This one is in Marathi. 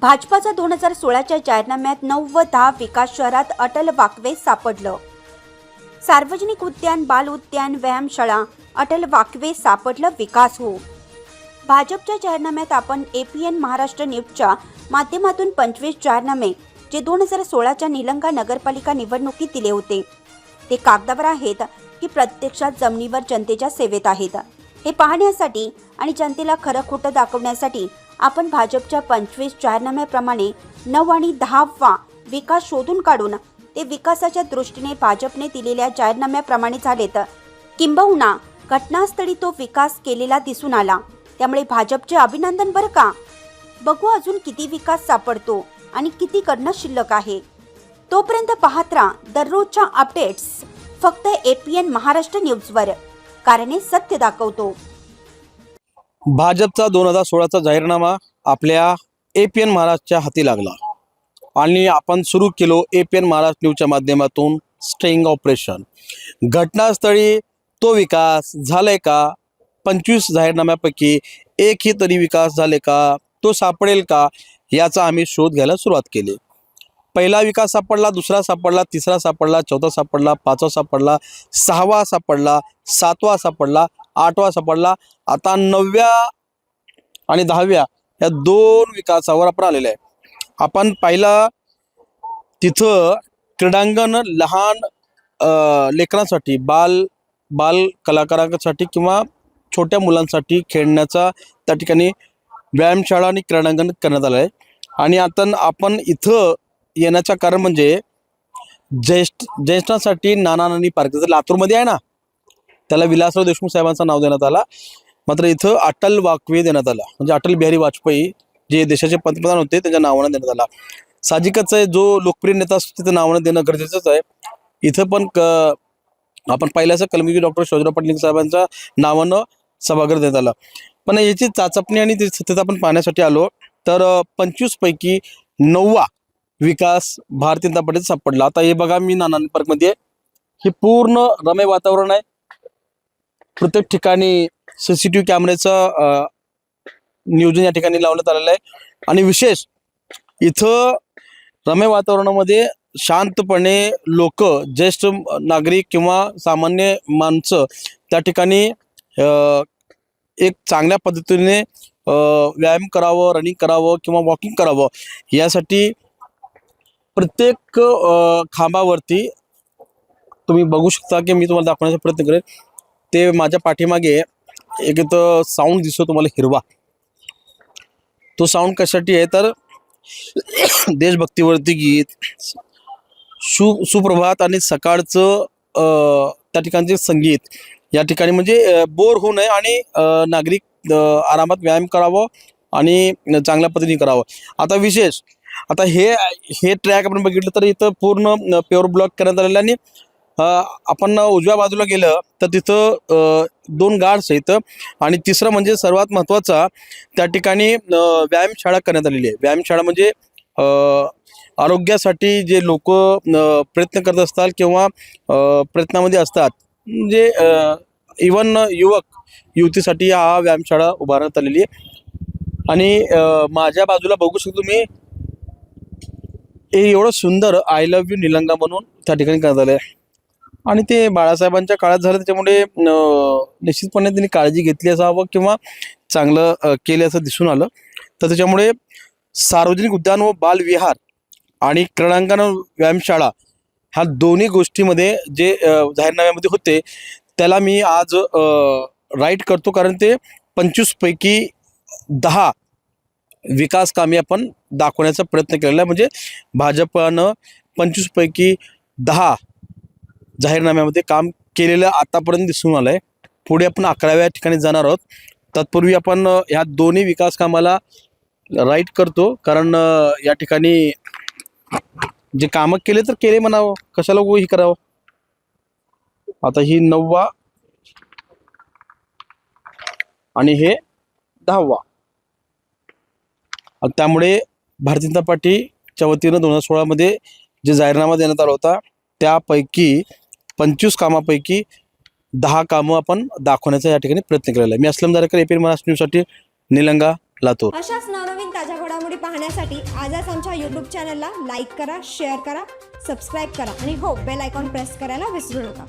भाजपाचा दोन हजार सोळाच्या जाहीरनाम्यात नऊ व दहा विकास शहरात अटल वाकवे सापडलं. सार्वजनिक उद्यान बाल उद्यान व्यायामशाळा अटल वाकवे सापडलं विकास हो. भाजपच्या जाहीरनाम्यात आपण एपीएन महाराष्ट्र न्यूजच्या माध्यमातून पंचवीस जाहीरनामे जे दोन हजार सोळाच्या निलंगा नगरपालिका निवडणुकीत दिले होते. ते कागदावर आहेत की प्रत्यक्षात जमिनीवर जनतेच्या सेवेत आहेत. हे पाहण्यासाठी आणि जनतेला खरं खोटं दाखवण्यासाठी आपण भाजपच्या पंचवीस जाहीरनाम्याप्रमाणे नऊ आणि दहावा विकास शोधून काढून ते विकासाच्या दृष्टीने भाजपने दिलेल्या जाहीरनाम्याप्रमाणे झालेत. किंबहुना घटनास्थळी तो विकास केलेला दिसून आला. त्यामुळे भाजपचे अभिनंदन बरं का? बघू अजून किती विकास सापडतो आणि किती करणं शिल्लक आहे. तोपर्यंत पाहत राहा दररोजच्या अपडेट्स फक्त एपीएन महाराष्ट्र न्यूजवर. कारण हे सत्य दाखवतो. भाजपचा दोन हजार सोळाचा जाहीरनामा आपल्या ए पी एन महाराजच्या हाती लागला. आणि आपण सुरू केलो ए पी एन महाराज न्यूजच्या माध्यमातून स्ट्रिंग ऑपरेशन घटनास्थळी तो विकास झालाय का? पंचवीस जाहीरनाम्यापैकी एकही तरी विकास झाले का? तो सापडेल का? याचा आम्ही शोध घ्यायला सुरुवात केली. पहिला विकास सापडला दुसरा सापडला तिसरा सापडला चौथा सापडला पाचवा सापडला सहावा सापडला सातवा सापडला आठवा सापडला आता नवव्या आणि दहाव्या या दोन विकासावर आपण आलेले आहे. आपण पाहिला तिथं क्रीडांगण लहान अ, लेकरांसाठी बाल बाल कलाकारांसाठी किंवा छोट्या मुलांसाठी खेळण्याचा त्या ठिकाणी व्यायामशाळा आणि क्रीडांगण करण्यात आलं आहे. आणि आता आपण इथं येण्याचं कारण म्हणजे ज्येष्ठ ज्येष्ठांसाठी नाना नानी पार्क जर लातूरमध्ये आहे ना त्याला विलासराव देशमुख साहेबांचं नाव देण्यात आला. मात्र इथं अटल वाकवे देण्यात आला. म्हणजे अटल बिहारी वाजपेयी जे देशाचे पंतप्रधान होते त्यांच्या नावानं देण्यात आला. साहजिकच आहे जो लोकप्रिय नेता असतो त्याचं नावानं देणं गरजेचंच आहे. इथं पण क आपण पहिल्याचं कलमगी डॉक्टर शिवाजीराव पाटील साहेबांच्या नावानं सभागृह देण्यात आलं. पण याची चाचपणी आणि ती सत्यता आपण पाहण्यासाठी आलो तर पंचवीस पैकी नववा विकास भारतीय जनता पार्टीचा सापडला. आता हे बघा मी नाना पार्कमध्ये हे पूर्ण रम्य वातावरण आहे. प्रत्येक ठिकाणी सीसीटीव्ही कॅमेऱ्याचं नियोजन या ठिकाणी लावण्यात आलेलं आहे. आणि विशेष इथं रम्य वातावरणामध्ये शांतपणे लोक ज्येष्ठ नागरिक किंवा सामान्य माणसं त्या ठिकाणी एक चांगल्या पद्धतीने व्यायाम करावं रनिंग करावं किंवा वॉकिंग करावं यासाठी प्रत्येक खांबावरती तुम्ही बघू शकता की मी तुम्हाला दाखवण्याचा प्रयत्न करेन. ते माझ्या पाठीमागे एक इथं साऊंड दिसतो तुम्हाला हिरवा. तो साऊंड कशासाठी आहे? तर देशभक्तीवरती गीत सु सुप्रभात आणि सकाळचं त्या ठिकाणचे संगीत या ठिकाणी म्हणजे बोर होऊ नये आणि नागरिक आरामात व्यायाम करावं आणि चांगल्या पद्धतीने करावं. आता विशेष आता हे हे ट्रॅक आपण बघितलं तर इथं पूर्ण प्युअर ब्लॉक करण्यात आलेलं आणि आपण उजव्या बाजूला गेलं तर तिथं दोन गार्ड्स आहेत. आणि तिसरं म्हणजे सर्वात महत्त्वाचा त्या ठिकाणी व्यायामशाळा करण्यात आलेली आहे. व्यायामशाळा म्हणजे आरोग्यासाठी जे लोक प्रयत्न करत असतात किंवा प्रयत्नामध्ये असतात. म्हणजे इवन युवक युवतीसाठी हा व्यायामशाळा उभारण्यात आलेली आहे. आणि माझ्या बाजूला बघू शकतो मी हे एवढं सुंदर आय लव्ह यू निलंगा म्हणून त्या ठिकाणी करण्यात आलं आहे आणि ते बाळासाहेबांच्या काळात झालं त्याच्यामुळे निश्चितपणे त्यांनी काळजी घेतली असावं किंवा चांगलं केलं असं दिसून आलं. तर त्याच्यामुळे सार्वजनिक उद्यान व बालविहार आणि क्रीडांगण व्यायामशाळा ह्या दोन्ही गोष्टीमध्ये जे जाहीरनाम्यामध्ये होते त्याला मी आज राईट करतो. कारण ते पंचवीसपैकी दहा विकास कामे आपण दाखवण्याचा प्रयत्न केलेला आहे. म्हणजे भाजपनं पंचवीसपैकी दहा जाहीरनाम्यामध्ये काम केलेलं आतापर्यंत दिसून आलंय. पुढे आपण अकराव्या ठिकाणी जाणार आहोत. तत्पूर्वी आपण ह्या दोन्ही विकास कामाला राईट करतो. कारण या ठिकाणी जे कामं केले तर केले म्हणावं. कशाला हे करावं? आता ही नववा आणि हे दहावा. त्यामुळे भारतीय जनता पार्टीच्या वतीनं दोन हजार सोळामध्ये जे जाहीरनामा देण्यात आला होता त्यापैकी पंचवीस कामापैकी दहा कामं आपण दाखवण्याचा या ठिकाणी प्रयत्न केलेला आहे. मी असलम दारेकर एपी महाराष्ट्र न्यूजसाठी निलंगा लातूर. अशाच नवनवीन ताज्या घडामोडी पाहण्यासाठी आजच आमच्या यूट्यूब चॅनलला लाईक करा शेअर करा सबस्क्राईब करा आणि हो बेल आयकॉन प्रेस करायला विसरू नका.